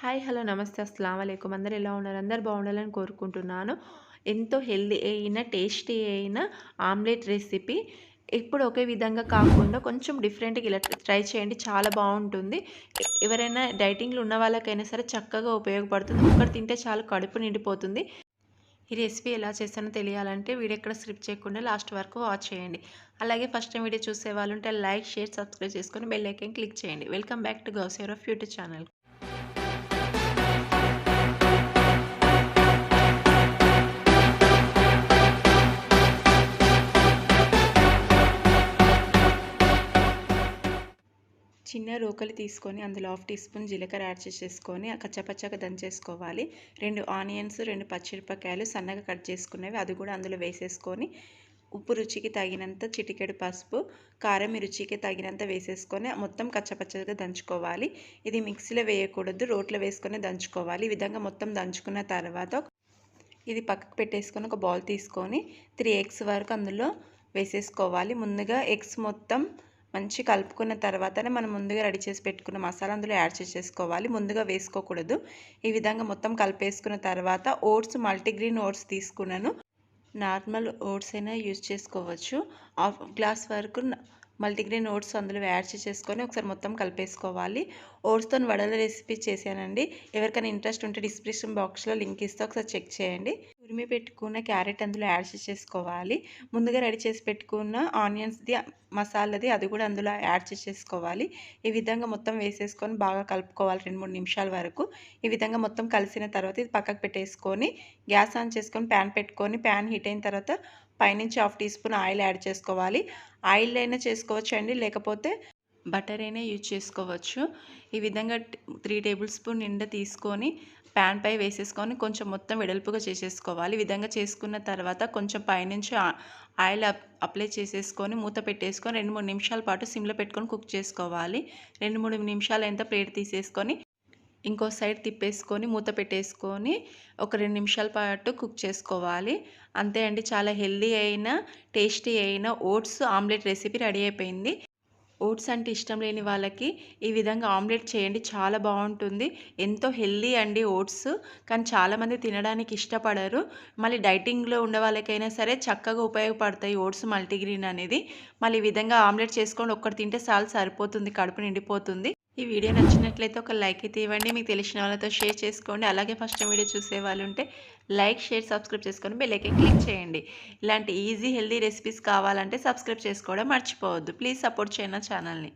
Hi hello నమస్తే. అస్సలం అయికం అందరు ఎలా ఉన్నారు? అందరు బాగుండాలని కోరుకుంటున్నాను. ఎంతో హెల్దీ అయిన టేస్టీ అయిన ఆమ్లెట్ రెసిపీ ఎప్పుడు ఒకే విధంగా కాకుండా కొంచెం డిఫరెంట్గా ఇలా ట్రై చేయండి. చాలా బాగుంటుంది. ఎవరైనా డైటింగ్లు ఉన్న వాళ్ళకైనా సరే చక్కగా ఉపయోగపడుతుంది. ఒకటి తింటే చాలా కడుపు నిండిపోతుంది. ఈ రెసిపీ ఎలా చేస్తానో తెలియాలంటే వీడియో ఎక్కడ స్క్రిప్ట్ చేయకుండా లాస్ట్ వరకు వాచ్ చేయండి. అలాగే ఫస్ట్ టైం వీడియో చూసే వాళ్ళు ఉంటే లైక్ షేర్ సబ్స్క్రైబ్ చేసుకొని బెల్ ఐకన్ క్లిక్ చేయండి. వెల్కమ్ బ్యాక్ టు గౌసేర్ ఆఫ్ యూట్యూబ్ ఛానల్. చిన్న రోకలి తీసుకొని అందులో హాఫ్ టీ స్పూన్ జీలకర్ర యాడ్ చేసేసుకొని కచ్చపచ్చగా దంచేసుకోవాలి. రెండు ఆనియన్స్ రెండు పచ్చిమిరపకాయలు సన్నగా కట్ చేసుకునేవి అది కూడా అందులో వేసేసుకొని ఉప్పు రుచికి తగినంత చిటికెడు పసుపు కారం రుచికి తగినంత వేసేసుకొని మొత్తం కచ్చపచ్చగా దంచుకోవాలి. ఇది మిక్సీలో వేయకూడదు రోట్లో వేసుకొని దంచుకోవాలి. ఈ విధంగా మొత్తం దంచుకున్న తర్వాత ఇది పక్కకు పెట్టేసుకొని ఒక బౌల్ తీసుకొని త్రీ ఎగ్స్ వరకు అందులో వేసేసుకోవాలి. ముందుగా ఎగ్స్ మొత్తం మంచి కలుపుకున్న తర్వాతనే మనం ముందుగా రెడీ చేసి పెట్టుకున్న మసాలా అందులో యాడ్ చేసేసుకోవాలి ముందుగా వేసుకోకూడదు. ఈ విధంగా మొత్తం కలిపేసుకున్న తర్వాత ఓట్స్ మల్టీగ్రీన్ ఓట్స్ తీసుకున్నాను. నార్మల్ ఓట్స్ అయినా యూజ్ చేసుకోవచ్చు. హాఫ్ గ్లాస్ వరకు మల్టీగ్రెయిన్ ఓట్స్ అందులో యాడ్ చేసేసుకొని ఒకసారి మొత్తం కలిపేసుకోవాలి. ఓట్స్తో వడల రెసిపీ చేశానండి. ఎవరికైనా ఇంట్రెస్ట్ ఉంటే డిస్క్రిప్షన్ బాక్స్లో లింక్ ఇస్తే ఒకసారి చెక్ చేయండి. తురిమి పెట్టుకున్న క్యారెట్ అందులో యాడ్ చేసేసుకోవాలి ముందుగా రెడీ చేసి పెట్టుకున్న ఆనియన్స్ది మసాలాది అది కూడా అందులో యాడ్ చేసేసుకోవాలి ఈ విధంగా మొత్తం వేసేసుకొని బాగా కలుపుకోవాలి రెండు మూడు నిమిషాల వరకు. ఈ విధంగా మొత్తం కలిసిన తర్వాత ఇది పక్కకు పెట్టేసుకొని గ్యాస్ ఆన్ చేసుకొని ప్యాన్ పెట్టుకొని ప్యాన్ హీట్ అయిన తర్వాత పైనుంచి half teaspoon oil add చేసుకోవాలి. ఆయిల్ అయినా చేసుకోవచ్చండి లేకపోతే బటర్ అయినా యూజ్ చేసుకోవచ్చు. ఈ విధంగా త్రీ టేబుల్ స్పూన్ నిండా తీసుకొని ప్యాన్ పై వేసేసుకొని కొంచెం మొత్తం వెడల్పుగా చేసేసుకోవాలి. ఈ విధంగా చేసుకున్న తర్వాత కొంచెం పైనుంచి ఆయిల్ అప్లై చేసేసుకొని మూత పెట్టేసుకొని రెండు మూడు నిమిషాల పాటు సిమ్లో పెట్టుకొని కుక్ చేసుకోవాలి. రెండు మూడు నిమిషాలు ఎంత ప్లేట్ తీసేసుకొని ఇంకో సైడ్ తిప్పేసుకొని మూత పెట్టేసుకొని ఒక రెండు నిమిషాల పాటు కుక్ చేసుకోవాలి. అంతే అండి. చాలా హెల్దీ అయిన టేస్టీ అయిన ఓట్స్ ఆమ్లెట్ రెసిపీ రెడీ అయిపోయింది. ఓట్స్ అంటే ఇష్టం లేని వాళ్ళకి ఈ విధంగా ఆమ్లెట్ చేయండి. చాలా బాగుంటుంది. ఎంతో హెల్దీ అండి ఓట్స్. కానీ చాలామంది తినడానికి ఇష్టపడరు. మళ్ళీ డైటింగ్లో ఉండే వాళ్ళకైనా సరే చక్కగా ఉపయోగపడతాయి ఓట్స్ మల్టీగ్రీన్ అనేది. మళ్ళీ ఈ విధంగా ఆమ్లెట్ చేసుకొని ఒక్కటి తింటే చాలా సరిపోతుంది. కడుపు నిండిపోతుంది. ఈ వీడియో నచ్చినట్లయితే ఒక లైక్ అయితే ఇవ్వండి. మీకు తెలిసిన వాళ్ళతో షేర్ చేసుకోండి. అలాగే ఫస్ట్ వీడియో చూసే వాళ్ళు ఉంటే లైక్ షేర్ సబ్స్క్రైబ్ చేసుకొని బెల్లైకన్ క్లిక్ చేయండి. ఇలాంటి ఈజీ హెల్దీ రెసిపీస్ కావాలంటే సబ్స్క్రైబ్ చేసుకోవడం మర్చిపోవద్దు. ప్లీజ్ సపోర్ట్ చేయండి ఛానల్ని